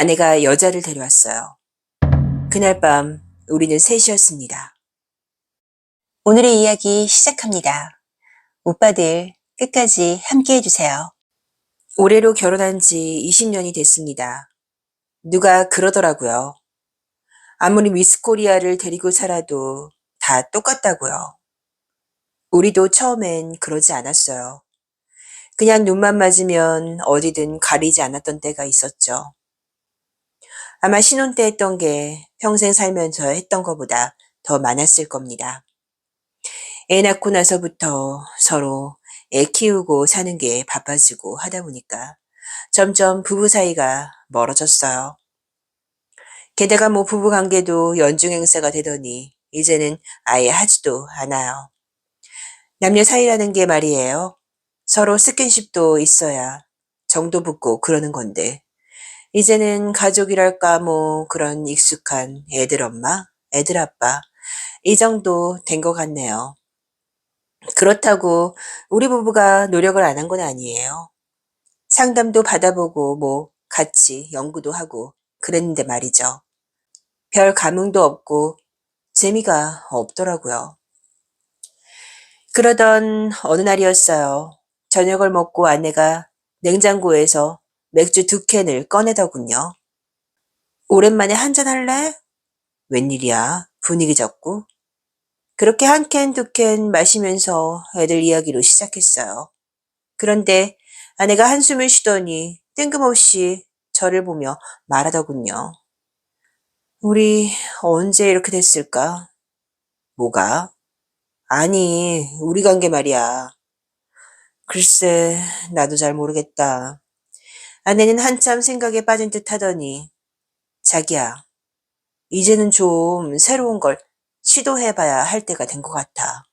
아내가 여자를 데려왔어요. 그날 밤 우리는 셋이었습니다. 오늘의 이야기 시작합니다. 오빠들 끝까지 함께 해주세요. 올해로 결혼한 지 20년이 됐습니다. 누가 그러더라고요. 아무리 미스 코리아를 데리고 살아도 다 똑같다고요. 우리도 처음엔 그러지 않았어요. 그냥 눈만 맞으면 어디든 가리지 않았던 때가 있었죠. 아마 신혼 때 했던 게 평생 살면서 했던 것보다 더 많았을 겁니다. 애 낳고 나서부터 서로 애 키우고 사는 게 바빠지고 하다 보니까 점점 부부 사이가 멀어졌어요. 게다가 뭐 부부 관계도 연중 행사가 되더니 이제는 아예 하지도 않아요. 남녀 사이라는 게 말이에요. 서로 스킨십도 있어야 정도 붙고 그러는 건데 이제는 가족이랄까 뭐 그런 익숙한 애들 엄마, 애들 아빠 이 정도 된 것 같네요. 그렇다고 우리 부부가 노력을 안 한 건 아니에요. 상담도 받아보고 뭐 같이 연구도 하고 그랬는데 말이죠. 별 감흥도 없고 재미가 없더라고요. 그러던 어느 날이었어요. 저녁을 먹고 아내가 냉장고에서 맥주 두 캔을 꺼내더군요. 오랜만에 한잔 할래? 웬일이야? 분위기 잡고. 그렇게 한 캔, 두 캔 마시면서 애들 이야기로 시작했어요. 그런데 아내가 한숨을 쉬더니 뜬금없이 저를 보며 말하더군요. 우리 언제 이렇게 됐을까? 뭐가? 아니, 우리 관계 말이야. 글쎄, 나도 잘 모르겠다. 아내는 한참 생각에 빠진 듯 하더니, 자기야, 이제는 좀 새로운 걸 시도해봐야 할 때가 된 것 같아.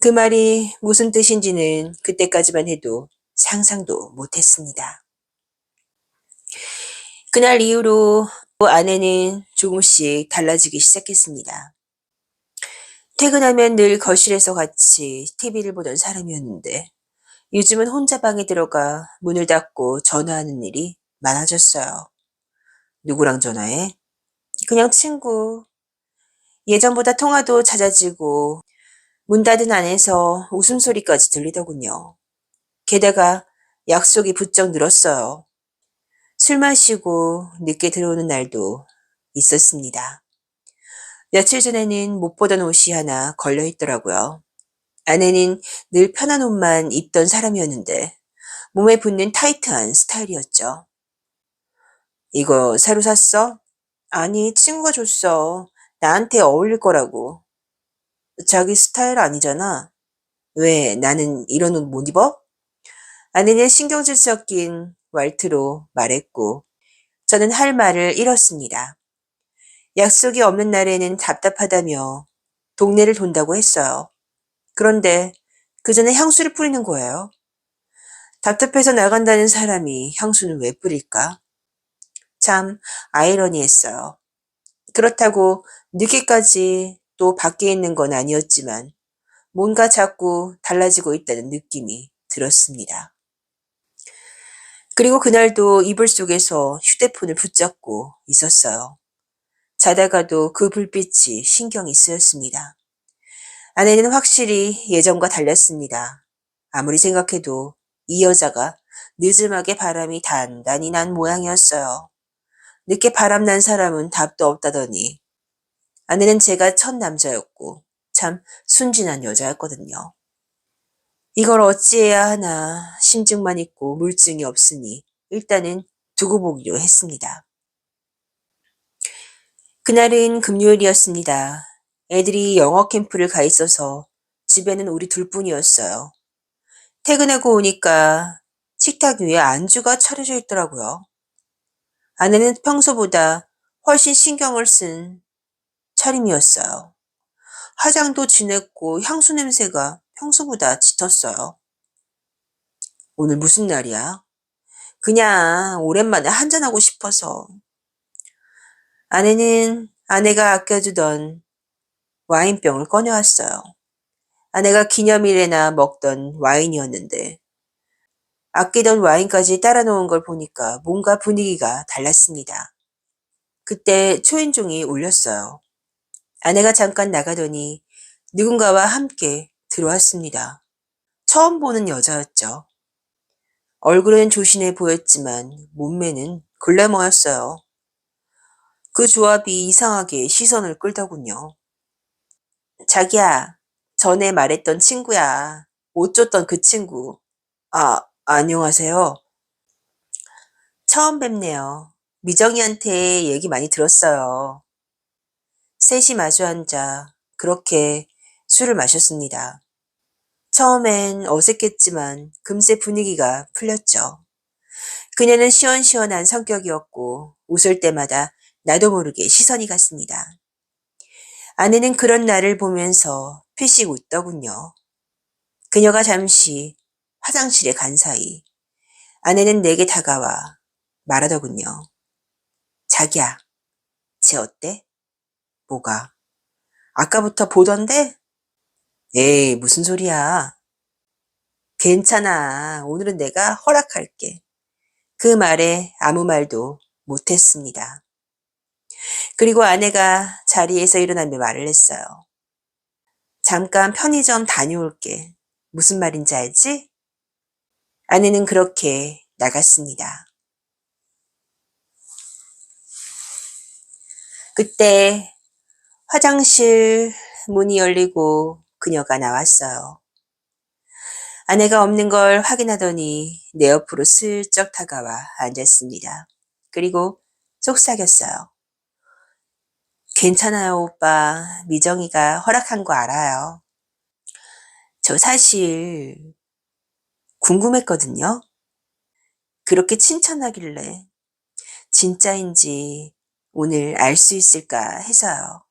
그 말이 무슨 뜻인지는 그때까지만 해도 상상도 못했습니다. 그날 이후로 아내는 조금씩 달라지기 시작했습니다. 퇴근하면 늘 거실에서 같이 TV를 보던 사람이었는데 요즘은 혼자 방에 들어가 문을 닫고 전화하는 일이 많아졌어요. 누구랑 전화해? 그냥 친구. 예전보다 통화도 잦아지고 문 닫은 안에서 웃음소리까지 들리더군요. 게다가 약속이 부쩍 늘었어요. 술 마시고 늦게 들어오는 날도 있었습니다. 며칠 전에는 못 보던 옷이 하나 걸려 있더라고요. 아내는 늘 편한 옷만 입던 사람이었는데 몸에 붙는 타이트한 스타일이었죠. 이거 새로 샀어? 아니, 친구가 줬어. 나한테 어울릴 거라고. 자기 스타일 아니잖아. 왜 나는 이런 옷 못 입어? 아내는 신경질 섞인 왈트로 말했고 저는 할 말을 잃었습니다. 약속이 없는 날에는 답답하다며 동네를 돈다고 했어요. 그런데 그 전에 향수를 뿌리는 거예요. 답답해서 나간다는 사람이 향수는 왜 뿌릴까? 참 아이러니했어요. 그렇다고 늦게까지 또 밖에 있는 건 아니었지만 뭔가 자꾸 달라지고 있다는 느낌이 들었습니다. 그리고 그날도 이불 속에서 휴대폰을 붙잡고 있었어요. 자다가도 그 불빛이 신경이 쓰였습니다. 아내는 확실히 예전과 달랐습니다. 아무리 생각해도 이 여자가 늦음하게 바람이 단단히 난 모양이었어요. 늦게 바람 난 사람은 답도 없다더니 아내는 제가 첫 남자였고 참 순진한 여자였거든요. 이걸 어찌해야 하나 심증만 있고 물증이 없으니 일단은 두고 보기로 했습니다. 그날은 금요일이었습니다. 애들이 영어 캠프를 가 있어서 집에는 우리 둘뿐이었어요. 퇴근하고 오니까 식탁 위에 안주가 차려져 있더라고요. 아내는 평소보다 훨씬 신경을 쓴 차림이었어요. 화장도 진했고 향수 냄새가 평소보다 짙었어요. 오늘 무슨 날이야? 그냥 오랜만에 한잔하고 싶어서. 아내는 아내가 아껴주던 와인병을 꺼내왔어요. 아내가 기념일에나 먹던 와인이었는데 아끼던 와인까지 따라 놓은 걸 보니까 뭔가 분위기가 달랐습니다. 그때 초인종이 울렸어요. 아내가 잠깐 나가더니 누군가와 함께 들어왔습니다. 처음 보는 여자였죠. 얼굴은 조신해 보였지만 몸매는 글래머였어요. 그 조합이 이상하게 시선을 끌더군요. 자기야, 전에 말했던 친구야. 옷 줬던 그 친구. 아, 안녕하세요. 처음 뵙네요. 미정이한테 얘기 많이 들었어요. 셋이 마주 앉아 그렇게 술을 마셨습니다. 처음엔 어색했지만 금세 분위기가 풀렸죠. 그녀는 시원시원한 성격이었고 웃을 때마다 나도 모르게 시선이 갔습니다. 아내는 그런 나를 보면서 피식 웃더군요. 그녀가 잠시 화장실에 간 사이 아내는 내게 다가와 말하더군요. 자기야, 쟤 어때? 뭐가? 아까부터 보던데? 에이, 무슨 소리야. 괜찮아. 오늘은 내가 허락할게. 그 말에 아무 말도 못했습니다. 그리고 아내가 자리에서 일어나며 말을 했어요. 잠깐 편의점 다녀올게. 무슨 말인지 알지? 아내는 그렇게 나갔습니다. 그때 화장실 문이 열리고 그녀가 나왔어요. 아내가 없는 걸 확인하더니 내 옆으로 슬쩍 다가와 앉았습니다. 그리고 속삭였어요. 괜찮아요, 오빠. 미정이가 허락한 거 알아요. 저 사실 궁금했거든요. 그렇게 칭찬하길래 진짜인지 오늘 알 수 있을까 해서요.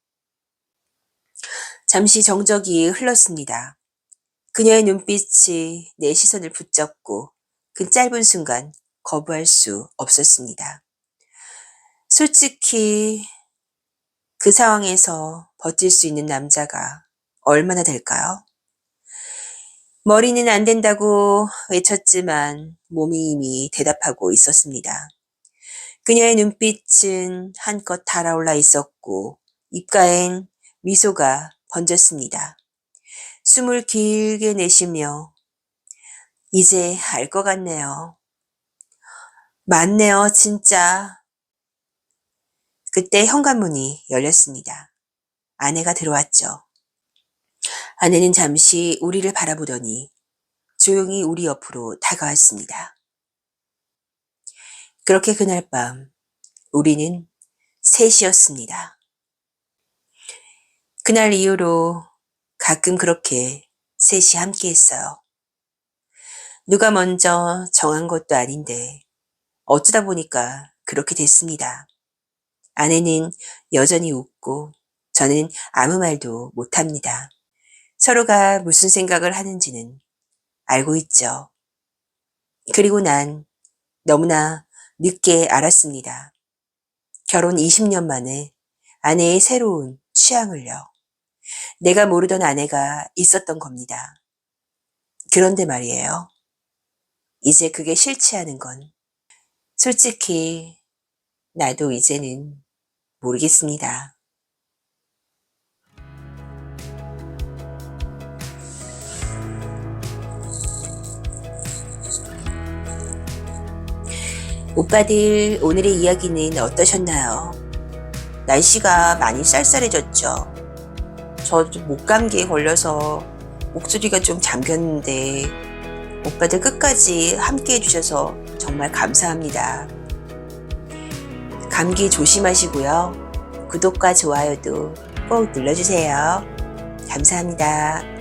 잠시 정적이 흘렀습니다. 그녀의 눈빛이 내 시선을 붙잡고 그 짧은 순간 거부할 수 없었습니다. 솔직히 그 상황에서 버틸 수 있는 남자가 얼마나 될까요? 머리는 안 된다고 외쳤지만 몸이 이미 대답하고 있었습니다. 그녀의 눈빛은 한껏 달아올라 있었고 입가엔 미소가 번졌습니다. 숨을 길게 내쉬며 이제 알 것 같네요. 맞네요, 진짜. 그때 현관문이 열렸습니다. 아내가 들어왔죠. 아내는 잠시 우리를 바라보더니 조용히 우리 옆으로 다가왔습니다. 그렇게 그날 밤 우리는 셋이었습니다. 그날 이후로 가끔 그렇게 셋이 함께 했어요. 누가 먼저 정한 것도 아닌데 어쩌다 보니까 그렇게 됐습니다. 아내는 여전히 웃고 저는 아무 말도 못합니다. 서로가 무슨 생각을 하는지는 알고 있죠. 그리고 난 너무나 늦게 알았습니다. 결혼 20년 만에 아내의 새로운 취향을요. 내가 모르던 아내가 있었던 겁니다. 그런데 말이에요. 이제 그게 싫지 않은 건 솔직히 나도 이제는 모르겠습니다. 오빠들 오늘의 이야기는 어떠셨나요? 날씨가 많이 쌀쌀해졌죠. 저 목감기에 걸려서 목소리가 좀 잠겼는데 오빠들 끝까지 함께 해주셔서 정말 감사합니다. 감기 조심하시고요. 구독과 좋아요도 꼭 눌러주세요. 감사합니다.